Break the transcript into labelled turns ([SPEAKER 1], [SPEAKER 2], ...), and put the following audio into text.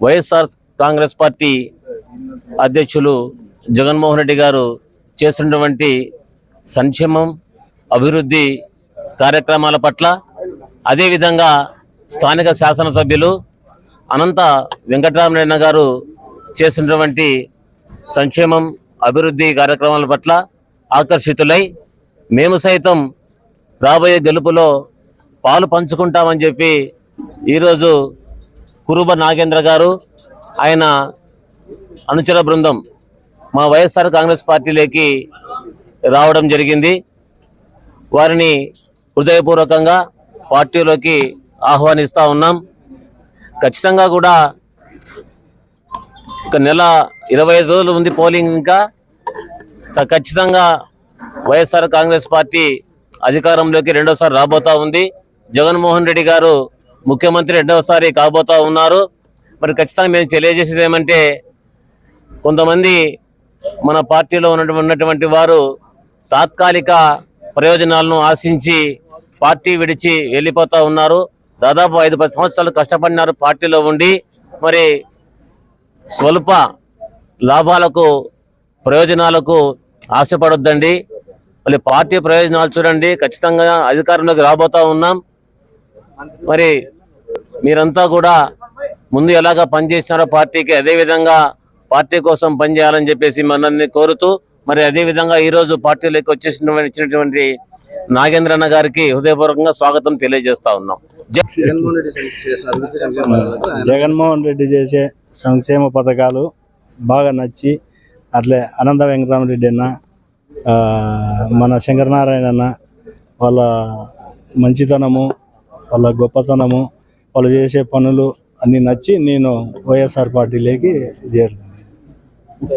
[SPEAKER 1] YSR Congress party అధ్యక్షులు జగన్మోహన్ రెడ్డి గారు చేస్తున్నటువంటి సంక్షేమం అభివృద్ధి కార్యక్రమాల పట్ల అదేవిధంగా స్థానిక శాసనసభ్యులు అనంత వెంకటరామరెడ్డి గారు చేస్తున్నటువంటి సంక్షేమం అభివృద్ధి కార్యక్రమాల పట్ల ఆకర్షితులై మేము సైతం రాబోయే గెలుపులో పాలు పంచుకుంటామని చెప్పి ఈరోజు కురుబ నాగేంద్ర గారు ఆయన అనుచర బృందం మా వైఎస్ఆర్ కాంగ్రెస్ పార్టీలోకి రావడం జరిగింది. వారిని హృదయపూర్వకంగా పార్టీలోకి ఆహ్వానిస్తూ ఉన్నాం. ఖచ్చితంగా కూడా ఒక నెల ఇరవై ఐదు రోజులు ఉంది పోలింగ్ ఇంకా. ఖచ్చితంగా వైఎస్ఆర్ కాంగ్రెస్ పార్టీ అధికారంలోకి రెండోసారి రాబోతా ఉంది. జగన్మోహన్ రెడ్డి గారు ముఖ్యమంత్రి రెండవసారి కాబోతా ఉన్నారు. మరి ఖచ్చితంగా మేము తెలియజేసేది ఏమంటే కొంతమంది మన పార్టీలో ఉన్నటువంటి ఉన్నటువంటి వారు తాత్కాలిక ప్రయోజనాలను ఆశించి పార్టీ విడిచి వెళ్ళిపోతూ ఉన్నారు. దాదాపు ఐదు పది సంవత్సరాలు కష్టపడినారు పార్టీలో ఉండి. మరి స్వల్ప లాభాలకు ప్రయోజనాలకు ఆశపడొద్దండి. మళ్ళీ పార్టీ ప్రయోజనాలు చూడండి. ఖచ్చితంగా అధికారంలోకి రాబోతా ఉన్నాం. మరి మీరంతా కూడా ముందు ఎలాగా పనిచేసినారో పార్టీకి అదే విధంగా పార్టీ కోసం పనిచేయాలని చెప్పేసి మనల్ని కోరుతూ మరి అదే విధంగా ఈ రోజు పార్టీలోకి వచ్చేసిన ఇచ్చినటువంటి నాగేంద్రన్న గారికి హృదయపూర్వకంగా స్వాగతం తెలియజేస్తా ఉన్నాం.
[SPEAKER 2] జగన్మోహన్ రెడ్డి
[SPEAKER 3] చేసే సంక్షేమ పథకాలు బాగా నచ్చి అట్లే అనంత వెంకటరామరెడ్డి అన్న మన శంకరనారాయణ అన్న వాళ్ళ మంచితనము వాళ్ళ గొప్పతనము వాళ్ళు చేసే పనులు అన్నీ నచ్చి నేను వైఎస్ఆర్ పార్టీలోకి చేరుతాను